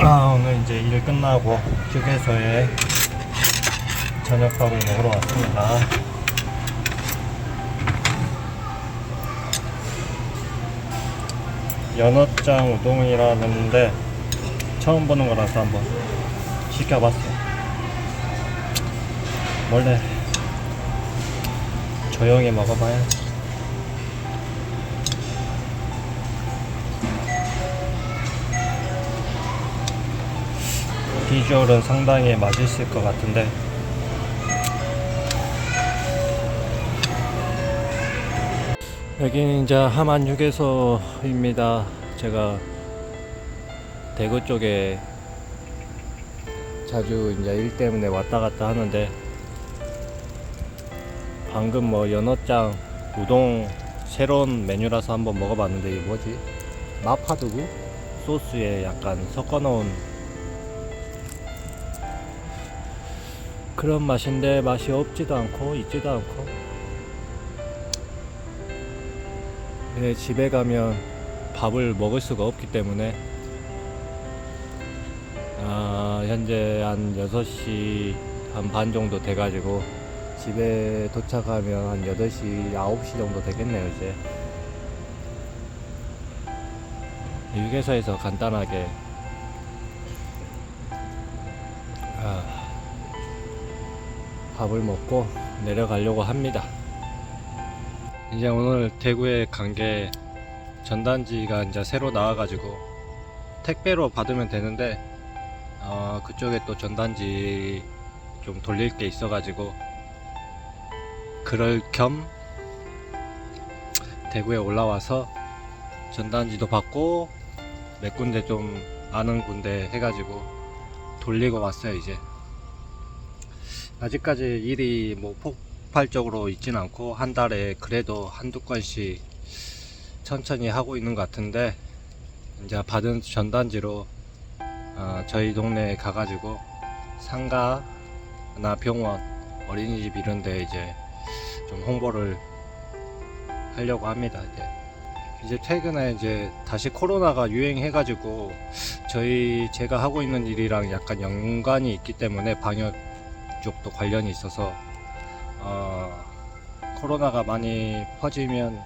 아, 오늘 이제 일 끝나고 휴게소에 저녁밥을 먹으러 왔습니다. 연어장 우동이라는데 처음 보는 거라서 한번 시켜봤어요. 원래 조용히 먹어봐야 비주얼은 상당히 맛있을 것 같은데 여기는 이제 하만 휴게소입니다. 제가 대구 쪽에 자주 이제 일 때문에 왔다 갔다 하는데 방금 뭐 연어장 우동 새로운 메뉴라서 한번 먹어봤는데 이게 뭐지? 마파두부 소스에 약간 섞어놓은 그런 맛인데 맛이 없지도 않고 있지도 않고. 네, 집에 가면 밥을 먹을 수가 없기 때문에. 아, 현재 한 6시 한 반 정도 돼가지고 집에 도착하면 한 8시, 9시 정도 되겠네요 이제. 휴게소에서 간단하게. 아, 밥을 먹고 내려가려고 합니다. 이제 오늘 대구에 간 게 전단지가 이제 새로 나와가지고 택배로 받으면 되는데 어, 그쪽에 또 전단지 좀 돌릴 게 있어가지고 그럴 겸 대구에 올라와서 전단지도 받고 몇 군데 좀 아는 군데 해가지고 돌리고 왔어요 이제 아직까지 일이 뭐 폭발적으로 있진 않고 한 달에 그래도 한두 건씩 천천히 하고 있는 것 같은데 이제 받은 전단지로 어, 저희 동네에 가가지고 상가나 병원 어린이집 이런 데 이제 좀 홍보를 하려고 합니다 이제. 이제 최근에 이제 다시 코로나가 유행해가지고 저희 제가 하고 있는 일이랑 약간 연관이 있기 때문에 방역 쪽도 관련이 있어서 어, 코로나가 많이 퍼지면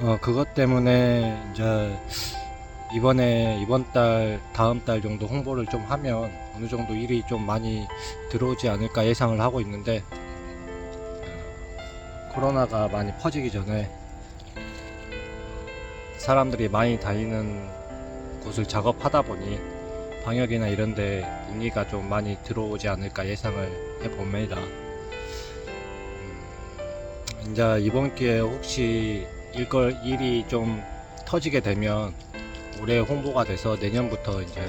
어, 그것 때문에 이제 이번에 이번 달 다음 달 정도 홍보를 좀 하면 어느 정도 일이 좀 많이 들어오지 않을까 예상을 하고 있는데 어, 코로나가 많이 퍼지기 전에 사람들이 많이 다니는 곳을 작업하다 보니 방역이나 이런데 문의가 좀 많이 들어오지 않을까 예상을 해봅니다. 음, 이제 이번 기회에 혹시 일걸 일이 좀 터지게 되면 올해 홍보가 돼서 내년부터 이제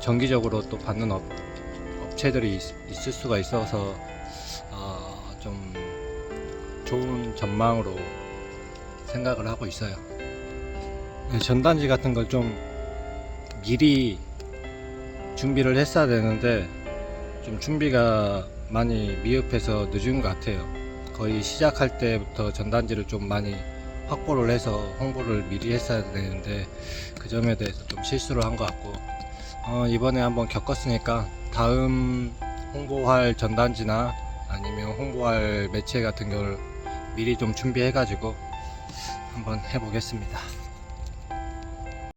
정기적으로 또 받는 업, 업체들이 있, 있을 수가 있어서 어, 좀 좋은 전망으로 생각을 하고 있어요. 네, 전단지 같은 걸 좀 미리 준비를 했어야 되는데 좀 준비가 많이 미흡해서 늦은 것 같아요. 거의 시작할 때부터 전단지를 좀 많이 확보를 해서 홍보를 미리 했어야 되는데 그 점에 대해서 좀 실수를 한 것 같고 어, 이번에 한번 겪었으니까 다음 홍보할 전단지나 아니면 홍보할 매체 같은 걸 미리 좀 준비해 가지고 한번 해보겠습니다.